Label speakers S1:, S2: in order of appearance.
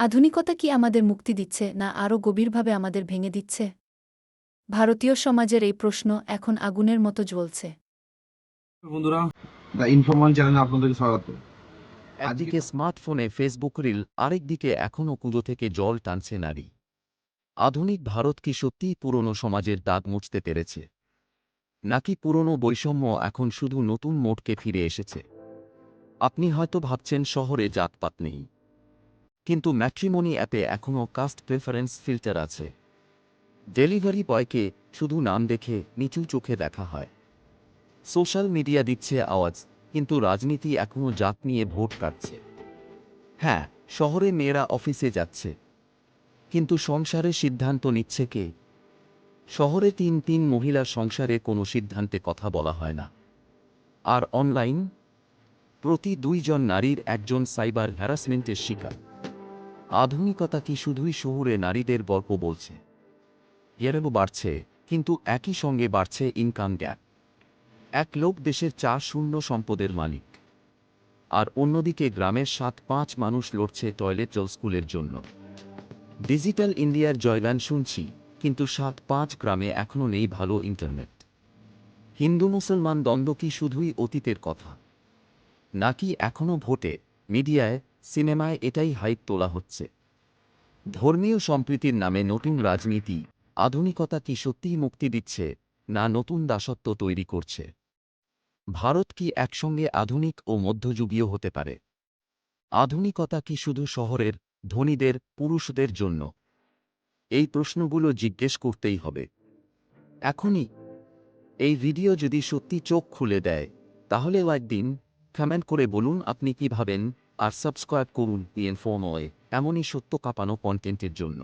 S1: আধুনিকতা কি আমাদের মুক্তি দিচ্ছে না আরও গভীরভাবে আমাদের ভেঙে দিচ্ছে? ভারতীয় সমাজের এই প্রশ্ন এখন আগুনের মতো জ্বলছে।
S2: বন্ধুরা দ্য ইনফরমাল চ্যানেলে আপনাদেরকে স্বাগত।
S3: একদিকে স্মার্টফোনে ফেসবুক রিল আরেকদিকে এখনও কুঁজো থেকে জল টানছে নারী। আধুনিক ভারত কি সত্যিই পুরনো সমাজের দাগ মুছতে পেরেছে? নাকি পুরনো বৈষম্য এখন শুধু নতুন মোটকে ফিরে এসেছে? আপনি হয়তো ভাবছেন শহরে জাতপাত নেই। কিন্তু ম্যাট্রিমনি অ্যাপে এখনও কাস্ট প্রেফারেন্স ফিল্টার আছে। ডেলিভারি বয়কে শুধু নাম দেখে নিচু চোখে দেখা হয়। সোশ্যাল মিডিয়া দিচ্ছে আওয়াজ, কিন্তু রাজনীতি এখনও জাত নিয়ে ভোট কাটছে। হ্যাঁ শহরে মেয়েরা অফিসে যাচ্ছে। কিন্তু সংসারে সিদ্ধান্ত নিচ্ছে কে? শহরে তিন তিন মহিলার সংসারে কোনো সিদ্ধান্তে কথা বলা হয় না। আর অনলাইন প্রতি দুইজন নারীর একজন সাইবার হ্যারাসমেন্টের শিকার। আধুনিকতা কি শুধুই শহুরে নারীদের গল্প বলছে? এরও বাড়ছে, কিন্তু একই সঙ্গে বাড়ছে ইনকাম গ্যাপ। এক লোক দেশের চার শূন্য সম্পদের মালিক। আর অন্যদিকে গ্রামের সাত পাঁচ মানুষ লড়ছে টয়লেট জল স্কুলের জন্য। ডিজিটাল ইন্ডিয়ার জয়গান শুনছি, কিন্তু সাত পাঁচ গ্রামে এখনও নেই ভালো ইন্টারনেট। হিন্দু মুসলমান দ্বন্দ্ব কি শুধুই অতীতের কথা? নাকি এখনও ভোটে, মিডিয়ায় সিনেমায় এটাই হাইপ তোলা হচ্ছে। ধর্মীয় সম্প্রীতির নামে নতুন রাজনীতি, আধুনিকতা কি সত্যিই মুক্তি দিচ্ছে, না নতুন দাসত্ব তৈরি করছে? ভারত কি একসঙ্গে আধুনিক ও মধ্যযুগীয় হতে পারে? আধুনিকতা কি শুধু শহরের, ধনীদের, পুরুষদের জন্য? এই প্রশ্নগুলো জিজ্ঞেস করতেই হবে। এখনই। এই ভিডিও যদি সত্যি চোখ খুলে দেয় তাহলে একদিন কমেন্ট করে বলুন আপনি কি ভাবেন। আর সাবস্ক্রাইব করুন পিএন ফোন এমনই সত্য কাঁপানো কন্টেন্টের জন্য।